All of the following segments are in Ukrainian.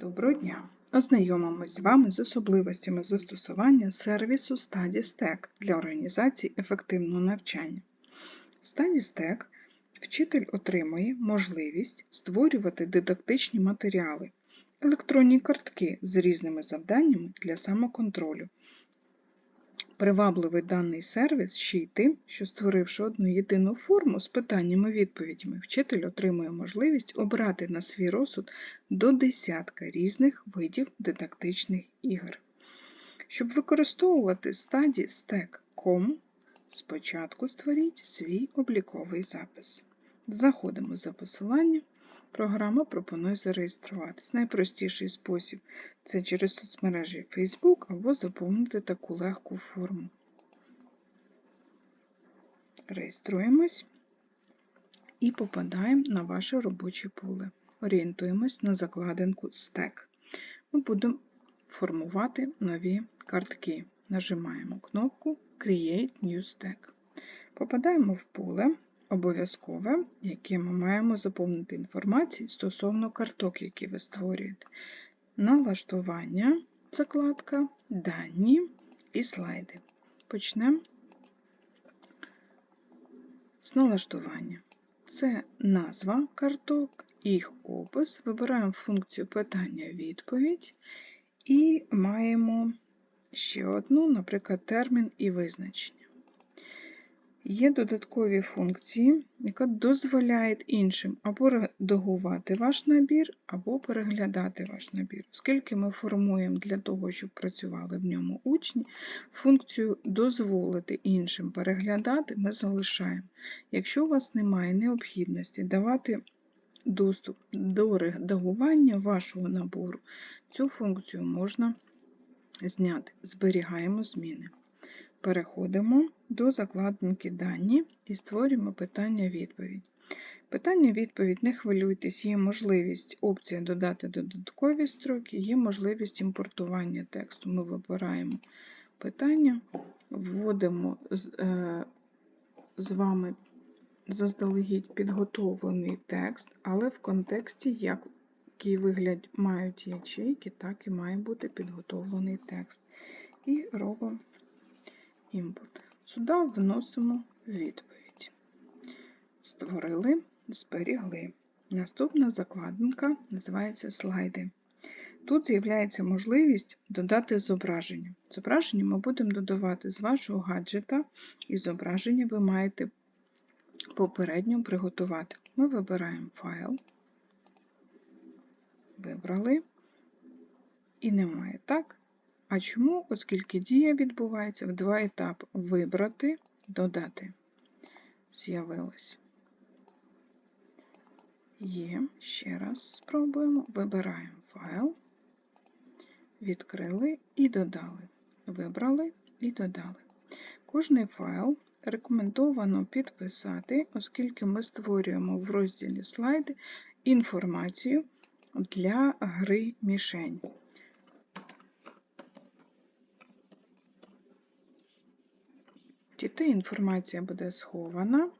Доброго дня! Ознайомимось з вами з особливостями застосування сервісу StudyStack для організації ефективного навчання. StudyStack вчитель отримує можливість створювати дидактичні матеріали, електронні картки з різними завданнями для самоконтролю. Привабливий даний сервіс ще й тим, що створивши одну єдину форму з питаннями-відповідями, вчитель отримує можливість обрати на свій розсуд до десятка різних видів дидактичних ігор. Щоб використовувати стаді Stack.com, спочатку створіть свій обліковий запис. Заходимо за посиланням. Програма пропонує зареєструватись. Найпростіший спосіб це через соцмережі Facebook або заповнити таку легку форму. Реєструємось і попадаємо на ваше робоче поле. Орієнтуємось на закладинку Stack. Ми будемо формувати нові картки. Нажимаємо кнопку Create New Stack. Попадаємо в поле обов'язкове, яке ми маємо заповнити інформацію стосовно карток, які ви створюєте. Налаштування, закладка, дані і слайди. Почнемо з налаштування. Це назва карток, їх опис. Вибираємо функцію питання-відповідь і маємо ще одну, наприклад, термін і визначення. Є додаткові функції, яка дозволяє іншим або редагувати ваш набір, або переглядати ваш набір. Оскільки ми формуємо для того, щоб працювали в ньому учні, функцію дозволити іншим переглядати ми залишаємо. Якщо у вас немає необхідності давати доступ до редагування вашого набору, цю функцію можна зняти. Зберігаємо зміни. Переходимо до закладинки дані і створюємо питання-відповідь. Питання-відповідь, не хвилюйтесь, є можливість опція додати додаткові строки, є можливість імпортування тексту. Ми вибираємо питання, вводимо е, з вами заздалегідь підготовлений текст, але в контексті, який вигляд мають ячейки, так і має бути підготовлений текст. І робимо імпорт. Сюди вносимо відповідь. Створили, зберігли. Наступна закладинка називається слайди. Тут з'являється можливість додати зображення. Зображення ми будемо додавати з вашого гаджета, і зображення ви маєте попередньо приготувати. Ми вибираємо файл, вибрали, і немає так. А чому? Оскільки дія відбувається в два етапи: вибрати, додати. З'явилось. Є, ще раз спробуємо. Вибираємо файл, відкрили і додали. Вибрали і додали. Кожний файл рекомендовано підписати, оскільки ми створюємо в розділі слайди інформацію для гри мішень. Дітей інформація буде схована,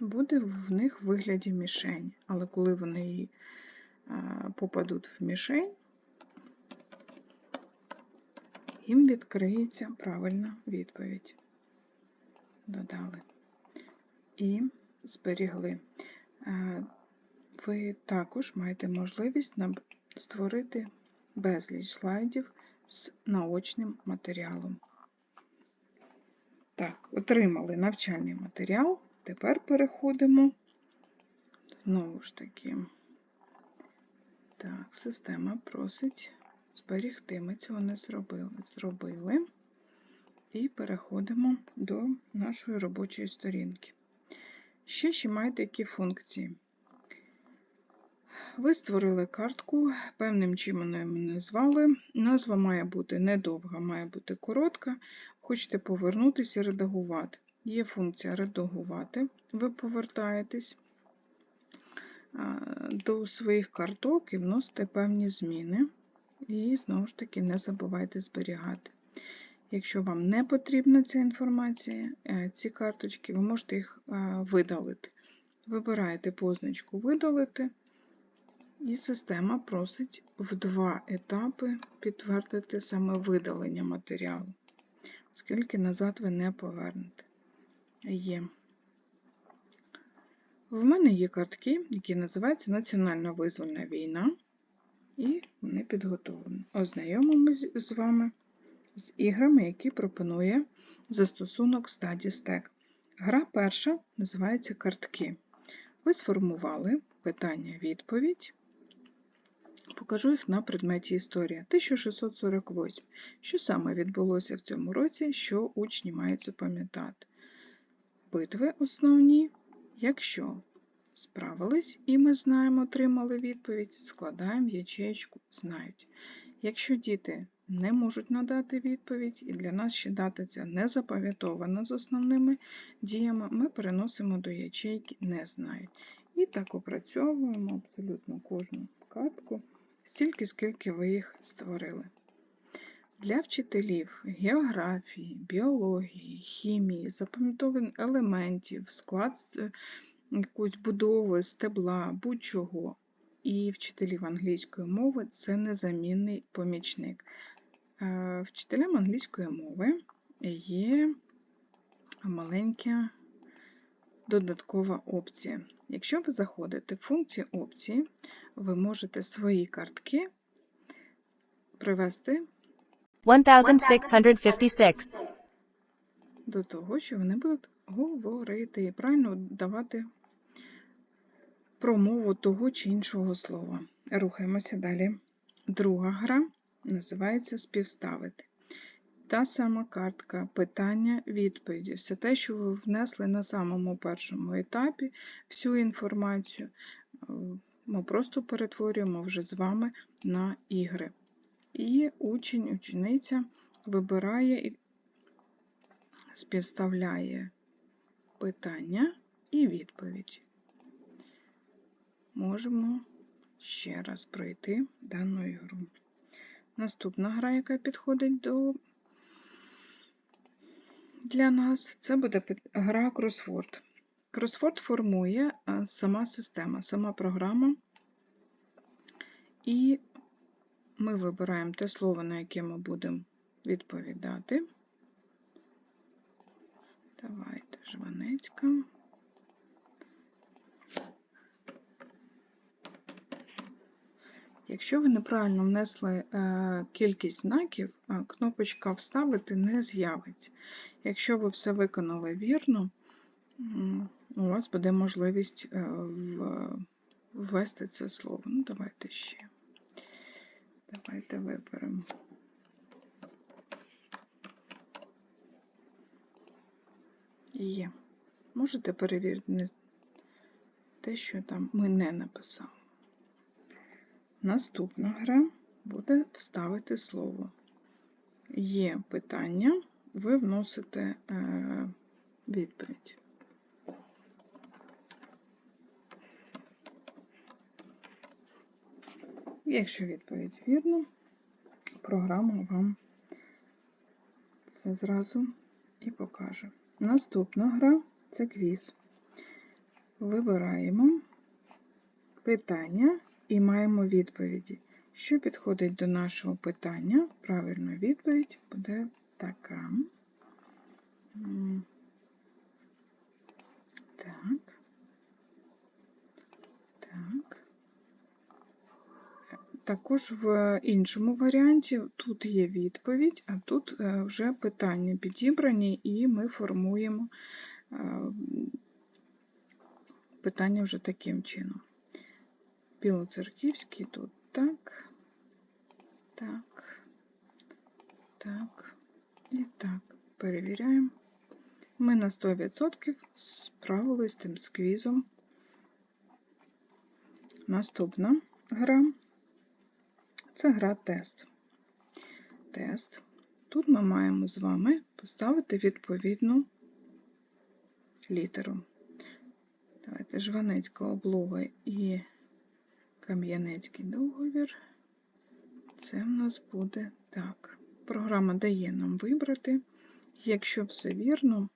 буде в них в вигляді мішень. Але коли вони попадуть в мішень, їм відкриється правильна відповідь. Додали і зберігли. Ви також маєте можливість створити безліч слайдів з наочним матеріалом. Так, отримали навчальний матеріал. Тепер переходимо, знову ж таки, так, система просить зберігти. Ми цього не зробили. Зробили. І переходимо до нашої робочої сторінки. Ще ще маєте які функції. Ви створили картку, певним її назвали. Назва має бути недовга, має бути коротка. Хочете повернутися і редагувати. Є функція редагувати. Ви повертаєтесь до своїх карток і вносите певні зміни. І, знову ж таки, не забувайте зберігати. Якщо вам не потрібна ця інформація, е, ці карточки, ви можете їх видалити. Вибираєте позначку Видалити І система просить в два етапи підтвердити саме видалення матеріалу, оскільки назад ви не повернете. Є. В мене є картки, які називаються Національна визвольна війна, і вони підготовлені. Ознайомимось з вами з іграми, які пропонує застосунок StudyStack. Гра перша називається картки. Ви сформували питання-відповідь. Покажу їх на предметі історія. 1648. Що саме відбулося в цьому році, що учні мають запам'ятати? Битви основні, якщо справились і ми знаємо, отримали відповідь, складаємо ячеєчку знають. Якщо діти не можуть надати відповідь, і для нас ще дата ця не запам'ятована з основними діями, ми переносимо до ячейки не знають. І так опрацьовуємо абсолютно кожну картку стільки, скільки ви їх створили. Для вчителів географії, біології, хімії, запам'ятовань елементів, склад якоїсь будови, стебла, будь-чого. І вчителів англійської мови це незамінний помічник. Е, вчителям англійської мови є маленька додаткова опція. Якщо ви заходите в функцію опції, ви можете свої картки привести 1656. до того, що вони будуть говорити і правильно давати промову того чи іншого слова. Рухаємося далі. Друга гра називається Співставити. Та сама картка питання, відповіді. Все те, що ви внесли на самому першому етапі, всю інформацію, е, ми просто перетворюємо вже з вами на ігри. І учень, учениця вибирає і співставляє питання і відповідь. Можемо ще раз пройти дану ігру. Наступна гра, яка підходить до для нас, це буде гра кросворд. Кросворд формує сама система, сама програма, і ми вибираємо те слово, на яке ми будемо відповідати. Давайте Жванецька. Якщо ви неправильно внесли е, кількість знаків, е, кнопочка Вставити не з'явиться. Якщо ви все виконали вірно, у вас буде можливість е, ввести це слово. Ну, давайте ще. Давайте виберемо. Є. Можете перевірити те, що там ми не написали. Наступна гра буде вставити слово. Є питання, ви вносите е, відповідь. Якщо відповідь вірна, програма вам це зразу і покаже. Наступна гра це квіз. Вибираємо питання і маємо відповіді. Що підходить до нашого питання? Правильна відповідь буде така. Так. Так. Також в іншому варіанті тут є відповідь, а тут е, вже питання підібрані, і ми формуємо е, питання вже таким чином. Білоцерківський тут так, так, так і так. Перевіряємо. Ми на 100% справились з тим сквізом. Наступна гра це гра тест. Тест. Тут ми маємо з вами поставити відповідну літеру. Давайте Жванецька облога і Кам'янецький договір. Це в нас буде так. Програма дає нам вибрати. Якщо все вірно,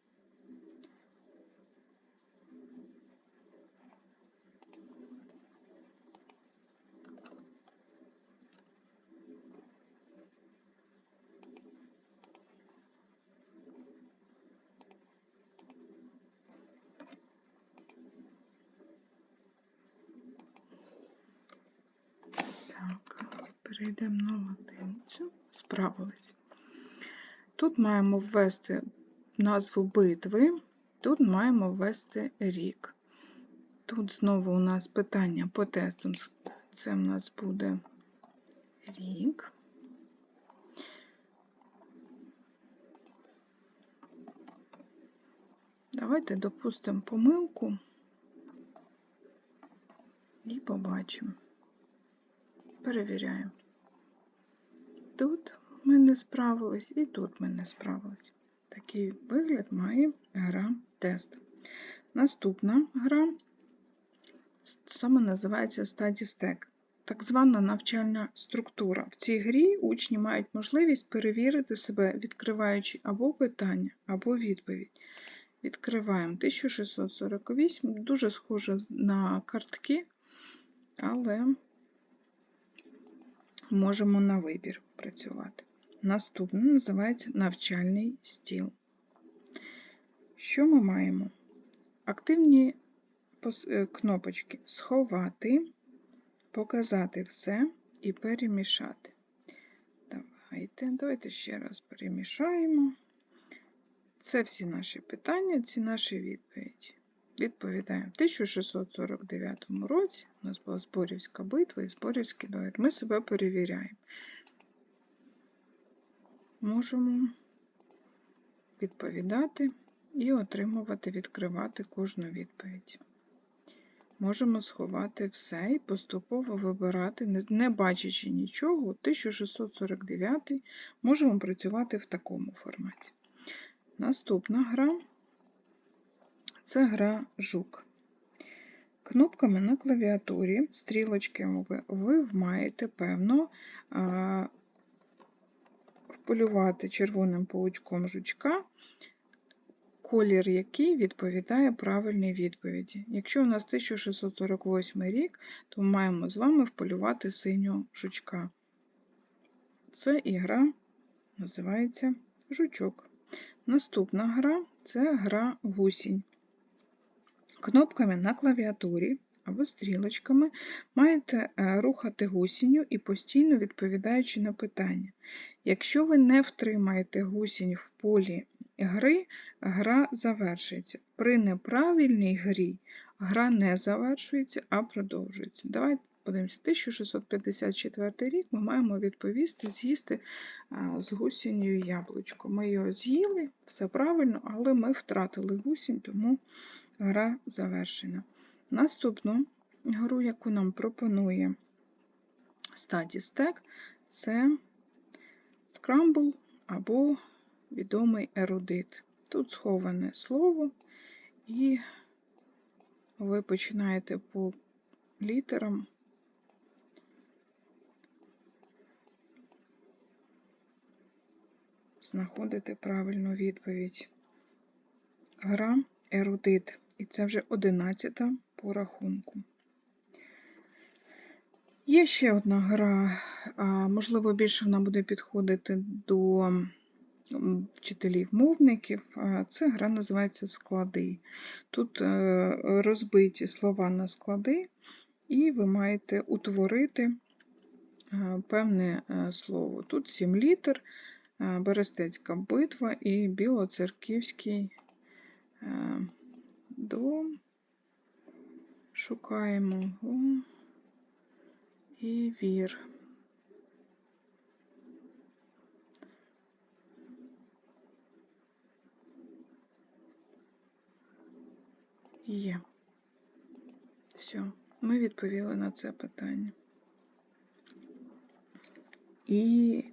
Перейдемо на латиницю. Справились. Тут маємо ввести назву битви, тут маємо ввести рік. Тут знову у нас питання по тестам. Це в нас буде рік. Давайте допустимо помилку і побачимо. Перевіряємо. Тут ми не справились, і тут ми не справились. Такий вигляд має гра тест. Наступна гра саме називається Study Stack. Так звана навчальна структура. В цій грі учні мають можливість перевірити себе, відкриваючи або питання, або відповідь. Відкриваємо 1648, дуже схоже на картки, але можемо на вибір працювати. Наступне називається навчальний стіл. Що ми маємо? Активні е, кнопочки Сховати, показати все і перемішати. Давайте, давайте ще раз перемішаємо. Це всі наші питання, ці наші відповіді. Відповідаємо. В 1649 році у нас була Зборівська битва і Зборівський договір. Ми себе перевіряємо. Можемо відповідати і отримувати, відкривати кожну відповідь. Можемо сховати все і поступово вибирати, не бачачи нічого, 1649 можемо працювати в такому форматі. Наступна гра це гра жук. Кнопками на клавіатурі, стрілочки ви маєте, певно, вполювати червоним паучком жучка, колір який відповідає правильній відповіді. Якщо у нас 1648 рік, то маємо з вами вполювати синього жучка. Це ігра називається жучок. Наступна гра це гра гусінь. Кнопками на клавіатурі або стрілочками маєте е, рухати гусінню і постійно відповідаючи на питання. Якщо ви не втримаєте гусінь в полі гри, гра завершується. При неправильній грі гра не завершується, а продовжується. Давайте подивимося, 1654 рік ми маємо відповісти, з'їсти з гусінню яблучко. Ми його з'їли, все правильно, але ми втратили гусінь, тому гра завершена. Наступну гру, яку нам пропонує Study Stack, це Scramble або відомий ерудит. Тут сховане слово, і ви починаєте по літерам знаходити правильну відповідь. Гра ерудит. І це вже одинадцята по рахунку. Є ще одна гра, можливо, більше вона буде підходити до вчителів-мовників. Це гра називається склади. Тут е, розбиті слова на склади, і ви маєте утворити е, певне е, слово. Тут сім літер, Берестецька битва і Білоцерківський дом. Шукаємо го і вір. Є. Все, ми відповіли на це питання. І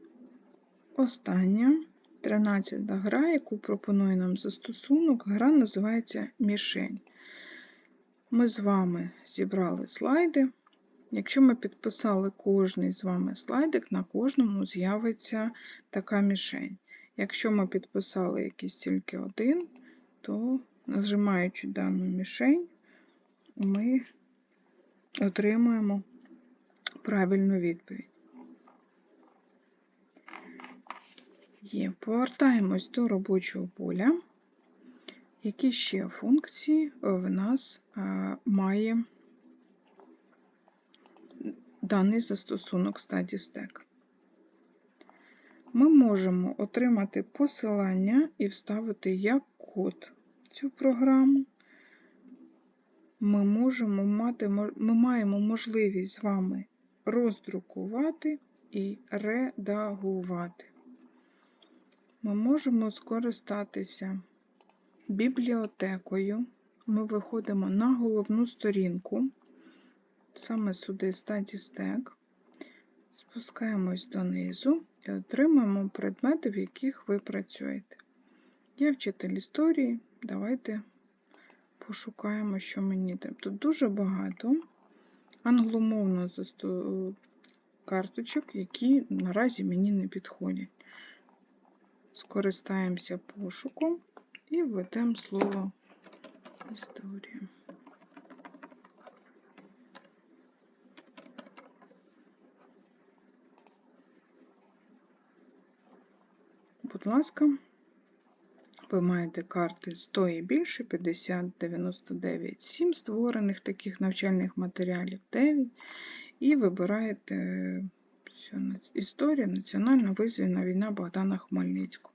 остання 13 гра, яку пропонує нам застосунок, гра називається Мішень. Ми з вами зібрали слайди. Якщо ми підписали кожний з вами слайдик, на кожному з'явиться така мішень. Якщо ми підписали якийсь тільки один, то нажимаючи дану мішень, ми отримуємо правильну відповідь. Є. Повертаємось до робочого поля. Які ще функції в нас має даний застосунок StudyStack. Ми можемо отримати посилання і вставити як код цю програму. Ми, можемо мати, ми маємо можливість з вами роздрукувати і редагувати. Ми можемо скористатися бібліотекою. Ми виходимо на головну сторінку, саме сюди StudyStack, спускаємось донизу і отримаємо предмети, в яких ви працюєте. Я вчитель історії, давайте пошукаємо, що мені треба. Тут дуже багато англомовно карточок, які наразі мені не підходять. Скористаємося пошуком і введемо слово історія. Будь ласка, ви маєте карти 100 і більше, 50, 99, 7 створених таких навчальних матеріалів 9. І вибираєте історія Національна визвільна війна Богдана Хмельницького.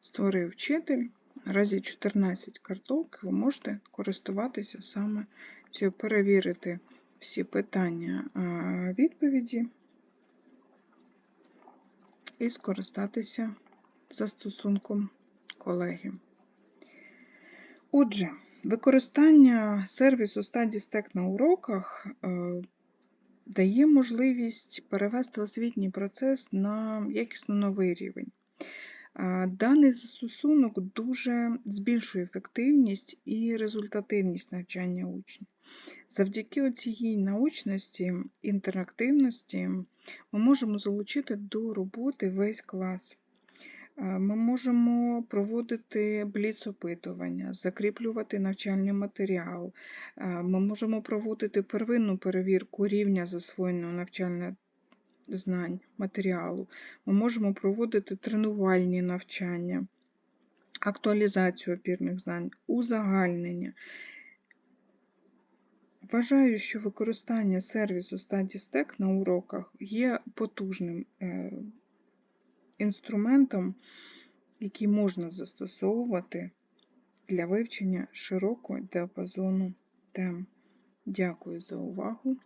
Створив вчитель. Наразі 14 карток, ви можете користуватися саме цього, перевірити всі питання відповіді і скористатися застосунком колеги. Отже, використання сервісу StudyStack на уроках е, дає можливість перевести освітній процес на якісно новий рівень. Даний застосунок дуже збільшує ефективність і результативність навчання учнів. Завдяки цієї научності, інтерактивності ми можемо залучити до роботи весь клас. Ми можемо проводити бліц-опитування, закріплювати навчальний матеріал, ми можемо проводити первинну перевірку рівня засвоєного навчального знань, матеріалу. Ми можемо проводити тренувальні навчання, актуалізацію опірних знань, узагальнення. Вважаю, що використання сервісу StudyStack на уроках є потужним е, інструментом, який можна застосовувати для вивчення широкого діапазону тем. Дякую за увагу!